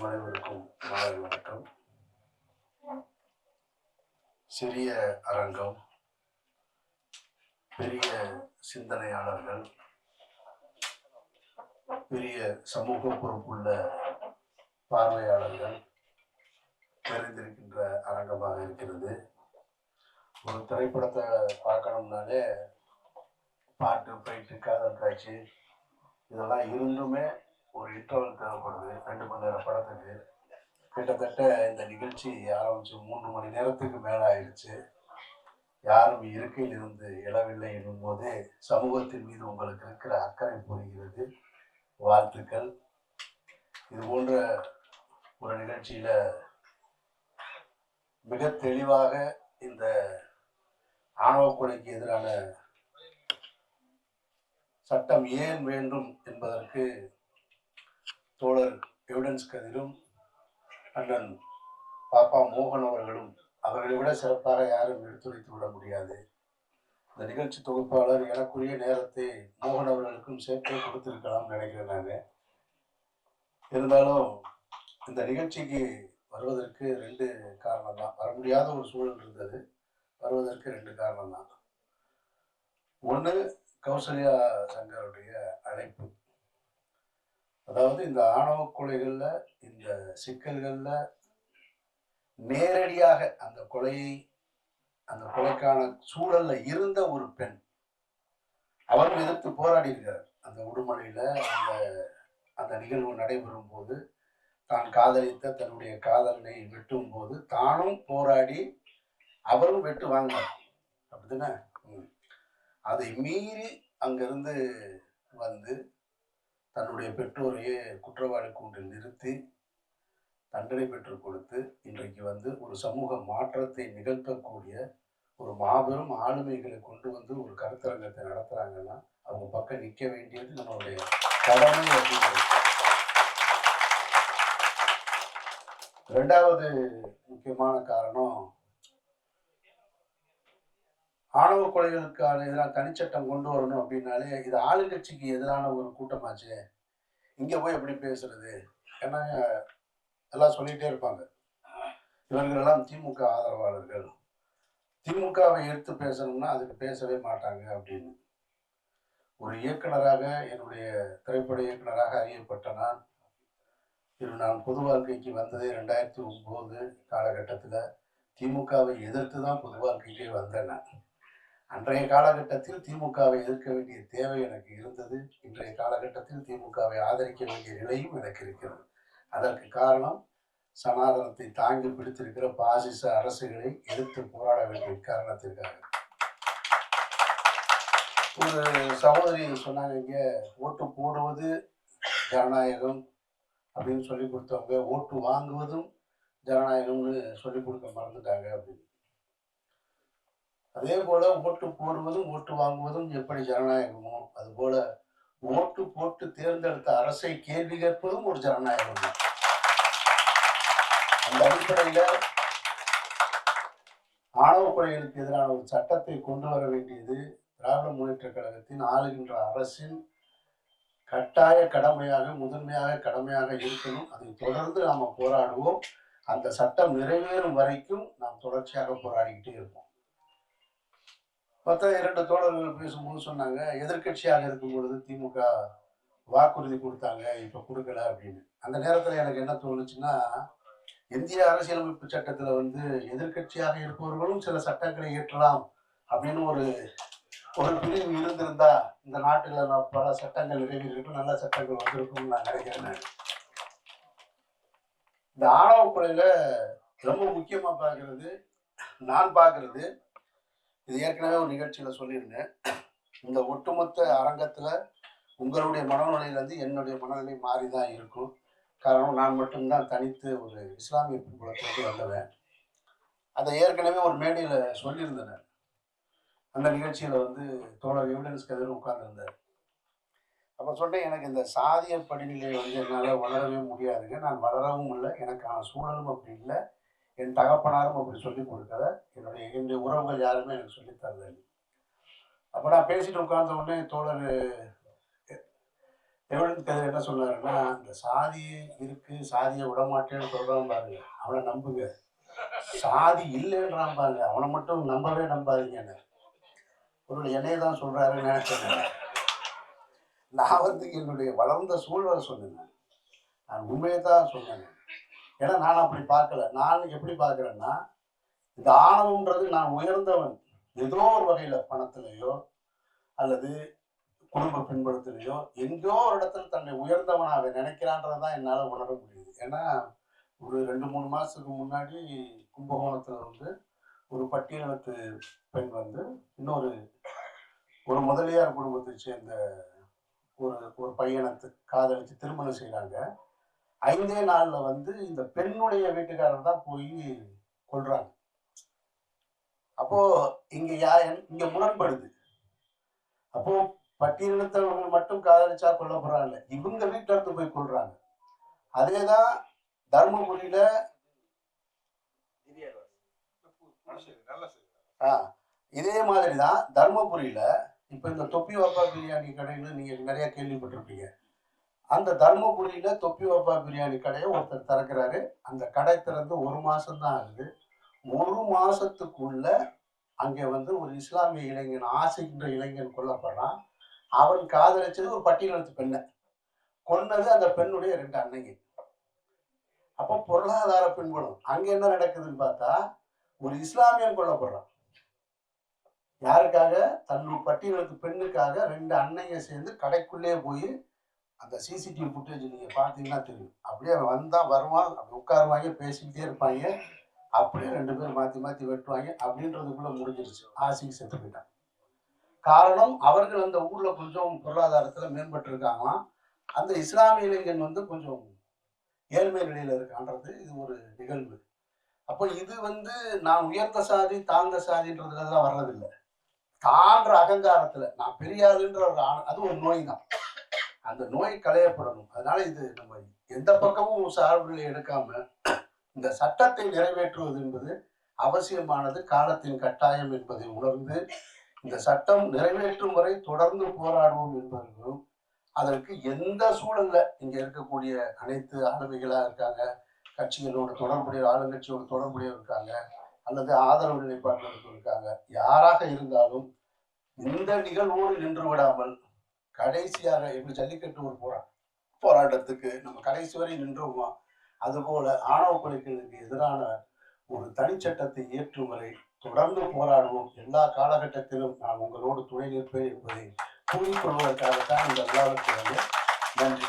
நம் அனைவருக்கும் மாலை வணக்கம். சிறிய அரங்கம் பெரிய சிந்தனையாளர்கள் பெரிய சமூக பொறுப்புள்ள பார்வையாளர்கள் நிறைந்திருக்கின்ற அரங்கமாக இருக்கிறது. ஒரு திரைப்படத்தை பார்க்கணும்னாலே பாட்டு போயிட்டு காதல் காட்சி இதெல்லாம் இருந்துமே ஒரு இன்டர்வல் தேவைப்படுது ரெண்டு மணி நேரம் படத்துக்கு. கிட்டத்தட்ட இந்த நிகழ்ச்சி ஆரம்பிச்சு மூன்று மணி நேரத்துக்கு மேலே ஆயிடுச்சு. யாரும் இருக்கையில் இருந்து இழவில்லை என்னும் போதே சமூகத்தின் மீது உங்களுக்கு இருக்கிற அக்கறை புரிகிறது. வாழ்த்துக்கள். இது போன்ற ஒரு நிகழ்ச்சியில மிக தெளிவாக இந்த ஆணவ கொலைக்கு எதிரான சட்டம் ஏன் வேண்டும் என்பதற்கு தோழர் எவிடன்ஸ் கதிரும் அண்ணன் பாப்பா மோகன் அவர்களும் அவர்களை விட சிறப்பாக யாரும் எடுத்துரைத்து விட முடியாது. இந்த நிகழ்ச்சி தொகுப்பாளர் எனக்குரிய நேரத்தை மோகன் அவர்களுக்கும் சேர்த்தே கொடுத்திருக்கலாம் நினைக்கிறேன் நான். இருந்தாலும் இந்த நிகழ்ச்சிக்கு வருவதற்கு ரெண்டு காரணம் தான். வர முடியாத ஒரு சூழல் இருந்தது. வருவதற்கு ரெண்டு காரணம் தான். ஒன்று கௌசல்யா சங்கருடைய அழைப்பு. அதாவது இந்த ஆணவ கொலைகள்ல இந்த சிக்கல்கள்ல நேரடியாக அந்த கொலையை அந்த கொலைக்கான சூழல்ல இருந்த ஒரு பெண் அவரும் எதிர்த்து போராடி இருக்கார். அந்த உடுமலையில அந்த அந்த நிகழ்வு நடைபெறும் போது தான் காதலித்த தன்னுடைய காதலனை வெட்டும் போது தானும் போராடி அவரும் வெட்டு வாங்கினார். அப்படிதானே அதை மீறி அங்கிருந்து வந்து தன்னுடைய பெற்றோரையே குற்றவாளி கூண்டில் நிறுத்தி தண்டனை பெற்றுக் கொடுத்து இன்றைக்கு வந்து ஒரு சமூக மாற்றத்தை நிகழ்த்தக்கூடிய ஒரு மாபெரும் ஆளுமைகளை கொண்டு வந்து ஒரு கருத்தரங்கத்தை நடத்துகிறாங்கன்னா அவங்க பக்கம் நிற்க வேண்டியது நம்மளுடைய கடமை அப்படிங்கிறது. ரெண்டாவது முக்கியமான காரணம் ஆணவ கொலைகளுக்கான எதிரான தனிச்சட்டம் கொண்டு வரணும் அப்படின்னாலே இது ஆளுங்கட்சிக்கு எதிரான ஒரு கூட்டமாச்சு. இங்கே போய் எப்படி பேசுறது? ஏன்னா எல்லாம் சொல்லிகிட்டே இருப்பாங்க. இவர்கள் எல்லாம் திமுக ஆதரவாளர்கள். திமுகவை எடுத்து பேசணும்னா அதுக்கு பேசவே மாட்டாங்க அப்படின்னு. ஒரு இயக்குனராக என்னுடைய திரைப்பட இயக்குனராக அறியப்பட்ட நான் இது நான் பொது வாழ்க்கைக்கு வந்ததே ரெண்டாயிரத்தி ஒம்பது காலகட்டத்தில் திமுகவை எதிர்த்து தான் பொது வாழ்க்கைக்கே வந்தேன் நான். அன்றைய காலகட்டத்தில் திமுகவை எதிர்க்க வேண்டிய தேவை எனக்கு இருந்தது. இன்றைய காலகட்டத்தில் திமுகவை ஆதரிக்க வேண்டிய நிலையும் எனக்கு இருக்கிறது. அதற்கு காரணம் சனாதனத்தை தாங்கி பிடித்திருக்கிற பாசிச அரசுகளை எதிர்த்து போராட வேண்டிய காரணத்திற்காக. ஒரு சகோதரி சொன்னாங்க இங்கே ஓட்டு போடுவது ஜனநாயகம் அப்படின்னு சொல்லி கொடுத்தவங்க ஓட்டு வாங்குவதும் ஜனநாயகம்னு சொல்லி கொடுக்க மறந்துட்டாங்க அப்படின்னு. அதே போல ஓட்டு போடுவதும் ஓட்டு வாங்குவதும் எப்படி ஜனநாயகமோ அது போல ஓட்டு போட்டு தேர்ந்தெடுத்த அரசை கேள்வி கேட்பதும் ஒரு ஜனநாயகம் தான் அந்த அடிப்படையில ஆணவ கொலைகளுக்கு எதிரான ஒரு சட்டத்தை கொண்டு வர வேண்டியது திராவிட முன்னேற்ற கழகத்தின் ஆளுகின்ற அரசின் கட்டாய கடமையாக முதன்மையாக கடமையாக இருக்கணும். அதை தொடர்ந்து நாம போராடுவோம். அந்த சட்டம் நிறைவேறும் வரைக்கும் நாம் தொடர்ச்சியாக போராடிக்கிட்டே இருப்போம். பார்த்தா இரண்டு தோழர்கள் பேசும்போது சொன்னாங்க எதிர்க்கட்சியாக இருக்கும் பொழுது திமுக வாக்குறுதி கொடுத்தாங்க இப்போ கொடுக்கல அப்படின்னு. அந்த நேரத்தில் எனக்கு என்ன தோணுச்சுன்னா இந்திய அரசியலமைப்பு சட்டத்தில் வந்து எதிர்க்கட்சியாக இருப்பவர்களும் சில சட்டங்களை இயற்றலாம் அப்படின்னு ஒரு ஒரு பிரிவு இருந்திருந்தா இந்த நாட்டில் நான் பல சட்டங்கள் நிறைவேறிருக்கும் நல்ல சட்டங்கள் வந்திருக்கும்னு நான் நினைக்கிறேன் இந்த ஆணவ கொலையில ரொம்ப முக்கியமாக பார்க்கறது நான் பார்க்கறது இது ஏற்கனவே ஒரு நிகழ்ச்சியில் சொல்லியிருந்தேன். இந்த ஒட்டுமொத்த அரங்கத்தில் உங்களுடைய மனநிலையிலேருந்து என்னுடைய மனநிலை மாறி தான் இருக்கும். காரணம் நான் மட்டும்தான் தனித்து ஒரு இஸ்லாமிய குலத்திற்கு வந்தவன். அதை ஏற்கனவே ஒரு மேடையில் சொல்லியிருந்தேன் அந்த நிகழ்ச்சியில் வந்து தோழர் எவிடன்ஸ் கதிர் உட்கார்ந்துருந்தார். அப்போ சொன்னேன் எனக்கு இந்த சாதிய படிநிலை வந்து என்னால் வளரவே முடியாதுங்க. நான் வளரவும் இல்லை. எனக்கான சூழலும் அப்படி இல்லை. என் தகப்பனாரும் அப்படி சொல்லி கொடுக்கல என்னுடைய என்னுடைய உறவுகள் யாருமே எனக்கு சொல்லி தரல அப்போ நான் பேசிட்டு உட்கார்ந்த உடனே தோழர் எவனுக்கு கதை என்ன சொன்னாருன்னா இந்த சாதி இருக்கு சாதியை விடமாட்டேன்னு சொல்றான் பாருங்க. அவனை நம்புங்க. சாதி இல்லைன்றான் பாருங்க. அவனை மட்டும் நம்பவே நம்பாதீங்கன்னு ஒரு என்னைய தான் சொல்றாருன்னு நினைச்சேன் நான். வந்து என்னுடைய வளர்ந்த சூழலை சொன்னேன் நான். உண்மையை தான் சொன்னேன் ஏன்னா நான் அப்படி பார்க்கல. நான் எப்படி பார்க்குறேன்னா இந்த ஆணவம்ன்றது நான் உயர்ந்தவன். ஏதோ ஒரு வகையில பணத்திலேயோ அல்லது குடும்ப பின்படுத்திலையோ எங்கேயோ ஒரு இடத்துல தன்னை உயர்ந்தவனாக நினைக்கிறான்றதான் என்னால் உணர முடியுது. ஏன்னா ஒரு ரெண்டு மூணு மாதத்துக்கு முன்னாடி கும்பகோணத்தில் வந்து ஒரு பட்டியலத்து பெண் வந்து இன்னொரு ஒரு முதலியார் குடும்பத்தை சேர்ந்த ஒரு ஒரு பையனை காதலித்து காதலிச்சு திருமணம் செய்கிறாங்க ஐந்தே நாள்ல வந்து இந்த பெண்ணுடைய வீட்டுக்காரர் தான் போய் கொள்றாங்க அப்போ இங்க யா இங்க முரண்படுது. அப்போ பட்டியலினத்தவர்கள் மட்டும் காதலிச்சா கொல்லப்படுறாங்க இவங்க வீட்டுல இருந்து போய் கொள்றாங்க அதேதான் தர்மபுரியில ஆ, இதே மாதிரி தான் தர்மபுரியில இப்ப இந்த தொப்பி வப்பா பிரியாணி கடைன்னு நீங்க நிறைய கேள்விப்பட்டிருப்பீங்க. அந்த தர்மபுரியில தொப்பி வப்பா பிரியாணி கடையை ஒருத்தர் திறக்கிறாரு. அந்த கடை திறந்து ஒரு மாசம் தான் ஆகுது. ஒரு மாசத்துக்குள்ள அங்கே வந்து ஒரு இஸ்லாமிய இளைஞன் ஆசைக்கின்ற இளைஞன் கொல்லப்படுறான். அவன் காதலிச்சது ஒரு பட்டியலத்து பெண்ணை. கொன்னது அந்த பெண்ணுடைய ரெண்டு அன்னைங்க அப்போ பொருளாதார பின்புலம். அங்க என்ன நடக்குதுன்னு பார்த்தா ஒரு இஸ்லாமியன் கொல்லப்படுறான். யாருக்காக? தன்னுடைய பட்டியலத்து பெண்ணுக்காக ரெண்டு அன்னைங்க சேர்ந்து கடைக்குள்ளே போய் அந்த சிசிடிவி ஃபுட்டேஜ் நீங்கள் பார்த்தீங்கன்னா தெரியும். அப்படியே வந்தால் வருவான் அப்படி உட்காருவாங்க பேசிக்கிட்டே இருப்பாங்க. அப்படியே ரெண்டு பேரும் மாற்றி மாற்றி வெட்டுவாங்க. அப்படின்றதுக்குள்ளே முடிஞ்சிருச்சு. ஆசைக்கு செத்து போயிட்டான் காரணம் அவர்கள் அந்த ஊரில் கொஞ்சம் பொருளாதாரத்தில் மேம்பட்டுருக்காங்களாம். அந்த இஸ்லாமிய இளைஞன் வந்து கொஞ்சம் ஏழ்மை நிலையில் இருக்கான்றது இது ஒரு நிகழ்வு. அப்போ இது வந்து நான் உயர்ந்த சாதி தாழ்ந்த சாதின்றதுல தான் வர்றதில்லை. தான்ற அகங்காரத்தில் நான் பெரிய ஆளுன்ற ஒரு அது ஒரு நோய் தான் அந்த நோய் களையப்படணும். அதனால இது நம்ம எந்த பக்கமும் சார்புகளை எடுக்காம இந்த சட்டத்தை நிறைவேற்றுவது என்பது அவசியமானது காலத்தின் கட்டாயம் என்பதை உணர்ந்து இந்த சட்டம் நிறைவேற்றும் வரை தொடர்ந்து போராடுவோம் என்பவர்களும் அதற்கு எந்த சூழல்ல இங்க இருக்கக்கூடிய அனைத்து ஆளுமைகளா இருக்காங்க கட்சிகளோடு தொடர்புடைய ஆளுங்கட்சியோடு தொடர்புடைய இருக்காங்க அல்லது ஆதரவு நிலைப்பாட்டினர்கள் இருக்காங்க யாராக இருந்தாலும் இந்த நிகழ்வோடு நின்று விடாமல் கடைசியாக எப்படி ஜல்லிக்கட்டு ஒரு போரா போராட்டத்துக்கு நம்ம கடைசி வரை நின்றோமா? அதுபோல ஆணவ கொலைகளுக்கு எதிரான ஒரு தனிச்சட்டத்தை இயற்றும் வரை தொடர்ந்து போராடுவோம். எல்லா காலகட்டத்திலும் நான் உங்களோடு துணை நிற்பேன் என்பதை கூறிக்கொள்வதற்காகத்தான் இந்த விழாவுக்கு வந்து நன்றி